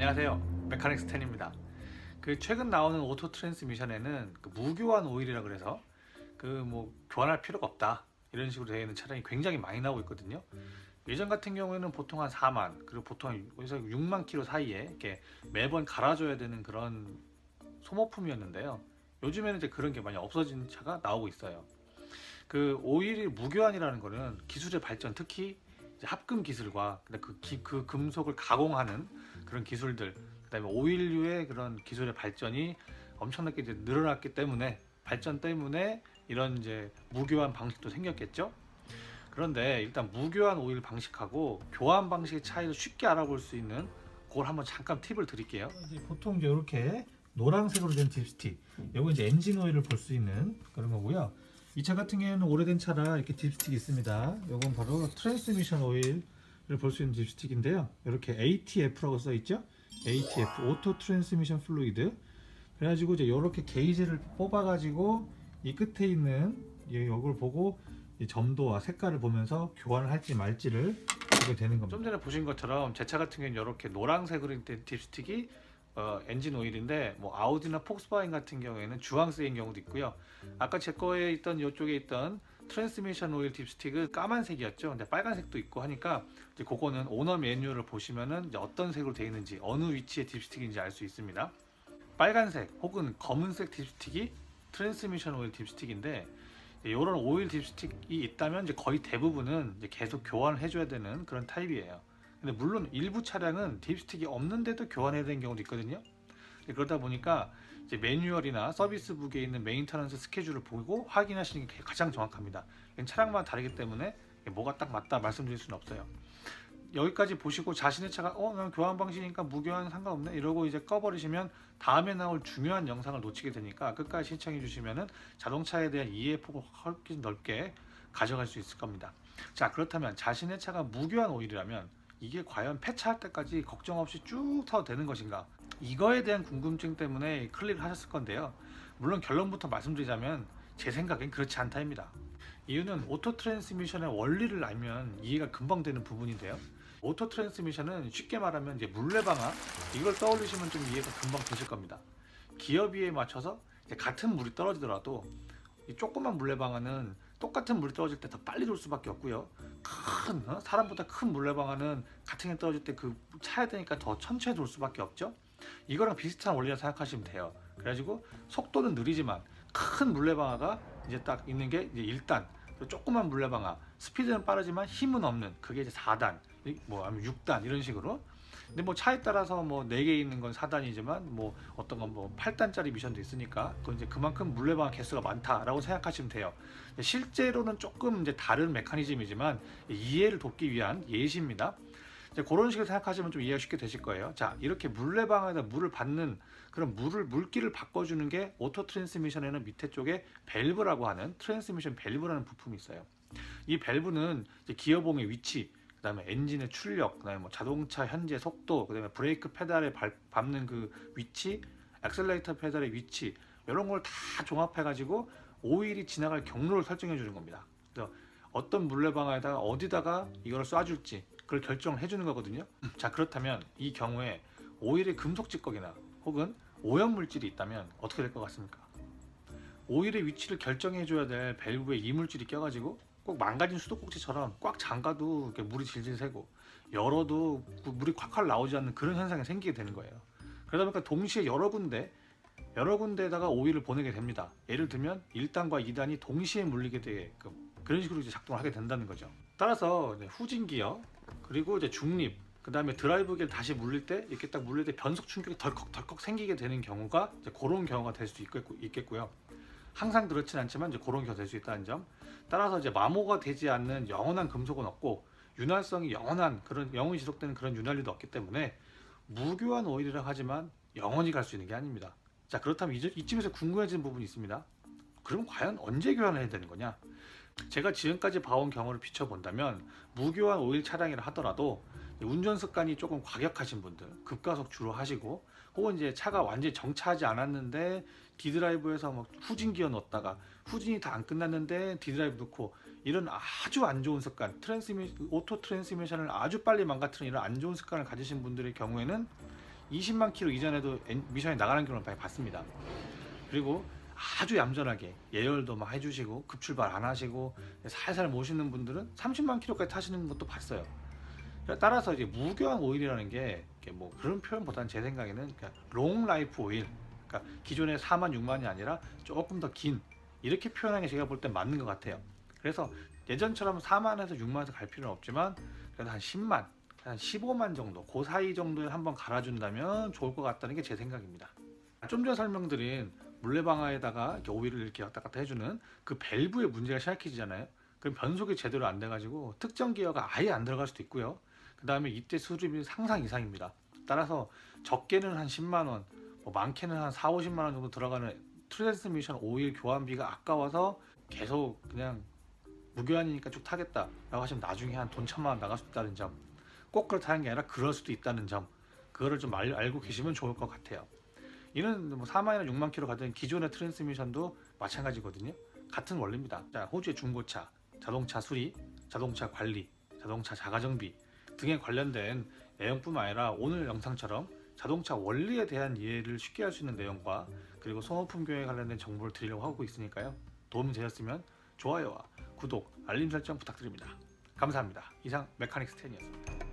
안녕하세요. 메카닉스 10입니다. 그 최근 나오는 오토 트랜스미션에는 그 무교환 오일이라 그래서 그 뭐 교환할 필요가 없다 이런 식으로 되어 있는 차량이 굉장히 많이 나오고 있거든요. 예전 같은 경우에는 보통 한 4만 그리고 보통 여기서 6만 킬로 사이에 이렇게 매번 갈아줘야 되는 그런 소모품이었는데요. 요즘에는 이제 그런 게 많이 없어진 차가 나오고 있어요. 그 오일이 무교환이라는 거는 기술의 발전, 특히 합금 기술과 그, 기- 그 금속을 가공하는 그런 기술들, 그다음에 오일류의 그런 기술의 발전이 엄청나게 이제 늘어났기 때문에 발전 때문에 이런 이제 무교환 방식도 생겼겠죠. 그런데 일단 무교환 오일 방식하고 교환 방식의 차이를 쉽게 알아볼 수 있는 그걸 한번 잠깐 팁을 드릴게요. 이제 보통 이제 이렇게 노란색으로 된 딥스틱, 요거 이제 엔진 오일을 볼 수 있는 그런 거고요. 이 차 같은 경우에는 오래된 차라 이렇게 딥스틱이 있습니다. 요건 바로 트랜스미션 오일을 볼 수 있는 딥스틱인데요. 이렇게 ATF라고 써 있죠? ATF, 오토 트랜스미션 플루이드. 그래가지고 이제 이렇게 게이지를 뽑아가지고 이 끝에 있는 이걸 보고 이 점도와 색깔을 보면서 교환을 할지 말지를 보게 되는 겁니다. 좀 전에 보신 것처럼 제 차 같은 경우는 이렇게 노란색으로 된 딥스틱이 어, 엔진 오일인데 뭐 아우디나 폭스바겐 같은 경우에는 주황색인 경우도 있고요. 아까 제 거에 있던 이쪽에 있던 트랜스미션 오일 딥스틱은 까만색이었죠. 근데 빨간색도 있고 하니까 이제 그거는 오너 매뉴얼을 보시면은 어떤 색으로 되어 있는지 어느 위치의 딥스틱인지 알 수 있습니다. 빨간색 혹은 검은색 딥스틱이 트랜스미션 오일 딥스틱인데 이런 오일 딥스틱이 있다면 이제 거의 대부분은 이제 계속 교환을 해줘야 되는 그런 타입이에요. 근데 물론 일부 차량은 딥스틱이 없는데도 교환해야 되는 경우도 있거든요. 근데 그러다 보니까 이제 매뉴얼이나 서비스북에 있는 메인터넌스 스케줄을 보고 확인하시는 게 가장 정확합니다. 차량마다 다르기 때문에 뭐가 딱 맞다 말씀드릴 수는 없어요. 여기까지 보시고 자신의 차가 어, 난 교환 방식이니까 무교환 상관없네 이러고 이제 꺼버리시면 다음에 나올 중요한 영상을 놓치게 되니까 끝까지 시청해 주시면은 자동차에 대한 이해 폭을 훨씬 넓게 가져갈 수 있을 겁니다. 자 그렇다면 자신의 차가 무교환 오일이라면 이게 과연 폐차할 때까지 걱정 없이 쭉 타도 되는 것인가? 이거에 대한 궁금증 때문에 클릭을 하셨을 건데요. 물론 결론부터 말씀드리자면 제 생각엔 그렇지 않다입니다. 이유는 오토 트랜스미션의 원리를 알면 이해가 금방 되는 부분인데요. 오토 트랜스미션은 쉽게 말하면 이제 물레방아 이걸 떠올리시면 좀 이해가 금방 되실 겁니다. 기어비에 맞춰서 같은 물이 떨어지더라도 이 조그만 물레방아는 똑같은 물이 떨어질 때 더 빨리 돌 수밖에 없고요. 큰 어? 사람보다 큰 물레방아는 같은 게 떨어질 때 그 차야 되니까 더 천천히 돌 수밖에 없죠. 이거랑 비슷한 원리라 생각하시면 돼요. 그래가지고 속도는 느리지만 큰 물레방아가 이제 딱 있는 게 이제 1단 조그만 물레방아 스피드는 빠르지만 힘은 없는 그게 이제 4단 뭐 아니면 6단 이런 식으로 근데 뭐 차에 따라서 뭐 4개 있는 건 4단이지만 뭐 어떤 건 뭐 8단짜리 미션도 있으니까 그건 이제 그만큼 물레방아 개수가 많다라고 생각하시면 돼요. 실제로는 조금 이제 다른 메커니즘이지만 이해를 돕기 위한 예시입니다. 이제 그런 식으로 생각하시면 좀 이해가 쉽게 되실 거예요. 자, 이렇게 물레방아에다 물을 받는 그런 물을 물기를 바꿔주는 게 오토 트랜스미션에는 밑에 쪽에 밸브라고 하는 트랜스미션 밸브라는 부품이 있어요. 이 밸브는 기어봉의 위치, 그다음에 엔진의 출력, 그다음에 뭐 자동차 현재 속도, 그다음에 브레이크 페달에 발- 밟는 그 위치, 액셀레이터 페달의 위치 이런 걸 다 종합해가지고 오일이 지나갈 경로를 설정해 주는 겁니다. 그래서 어떤 물레방아에다가 어디다가 이걸 쏴줄지 그걸 결정을 해주는 거거든요. 자 그렇다면 이 경우에 오일의 금속 찌꺼기나 혹은 오염 물질이 있다면 어떻게 될 것 같습니까? 오일의 위치를 결정해줘야 될 밸브에 이물질이 껴가지고 꼭 망가진 수도꼭지처럼 꽉 잠가도 물이 질질 새고 열어도 그 물이 콸콸 나오지 않는 그런 현상이 생기게 되는 거예요. 그러다 보니까 동시에 여러 군데 여러 군데에다가 오일을 보내게 됩니다. 예를 들면 1단과 2단이 동시에 물리게 되게끔 그런 식으로 이제 작동을 하게 된다는 거죠. 따라서 후진 기어 그리고 이제 중립 그 다음에 드라이브 기를 다시 물릴 때 이렇게 딱 물릴 때 변속 충격이 덜컥덜컥 생기게 되는 경우가 이제 그런 경우가 될수 있겠고 요. 항상 그렇진 않지만 이제 그런 경우가 될 수 있다는 점. 따라서 이제 마모가 되지 않는 영원한 금속은 없고 윤활성이 영원한 그런 영원히 지속되는 그런 윤활유도 없기 때문에 무교환 오일이라 하지만 영원히 갈 수 있는 게 아닙니다. 자 그렇다면 이쯤에서 궁금해지는 부분이 있습니다. 그럼 과연 언제 교환을 해야 되는 거냐? 제가 지금까지 봐온 경험을 비춰본다면 무교환 오일 차량이라 하더라도 운전 습관이 조금 과격하신 분들 급가속 주로 하시고 혹은 이제 차가 완전히 정차하지 않았는데 디드라이브에서 뭐 후진 기어 넣었다가 후진이 다 안 끝났는데 디드라이브 넣고 이런 아주 안 좋은 습관 트랜스미 오토 트랜스미션을 아주 빨리 망가뜨리는 이런 안 좋은 습관을 가지신 분들의 경우에는 20만 킬로 이전에도 엔- 미션에 나가는 경우를 많이 봤습니다. 그리고 아주 얌전하게 예열도 막 해주시고 급출발 안 하시고 살살 모시는 분들은 30만 킬로까지 타시는 것도 봤어요. 따라서 이제 무교환 오일이라는 게 뭐 그런 표현보다는 제 생각에는 그냥 롱 라이프 오일, 그러니까 기존의 4만 6만이 아니라 조금 더 긴 이렇게 표현하는 게 제가 볼땐 맞는 것 같아요. 그래서 예전처럼 4만에서 6만에서 갈 필요는 없지만 그래도 한 10만, 한 15만 정도, 그 사이 정도에 한번 갈아준다면 좋을 것 같다는 게 제 생각입니다. 좀 전에 설명드린 물레방아에다가 오일을 이렇게 왔다 갔다 해주는 그 밸브에 문제가 시작해지잖아요. 그럼 변속이 제대로 안 돼가지고 특정 기어가 아예 안 들어갈 수도 있고요. 그 다음에 이때 수리비 상상 이상입니다. 따라서 적게는 한 10만 원, 뭐 많게는 한 4, 50만 원 정도 들어가는 트랜스미션 오일 교환비가 아까워서 계속 그냥 무교환이니까 쭉 타겠다라고 하시면 나중에 한 돈 천만 원 나갈 수 있다는 점. 꼭 그렇다는 게 아니라 그럴 수도 있다는 점. 그거를 좀 알, 알고 계시면 좋을 것 같아요. 이는 뭐 4만이나 6만 킬로 가던 기존의 트랜스미션도 마찬가지거든요. 같은 원리입니다. 자, 호주의 중고차, 자동차 수리, 자동차 관리, 자동차 자가정비 등에 관련된 내용뿐만 아니라 오늘 영상처럼 자동차 원리에 대한 이해를 쉽게 할 수 있는 내용과 그리고 소모품 교육에 관련된 정보를 드리려고 하고 있으니까요. 도움이 되셨으면 좋아요와 구독, 알림 설정 부탁드립니다. 감사합니다. 이상 메카닉스 10이었습니다.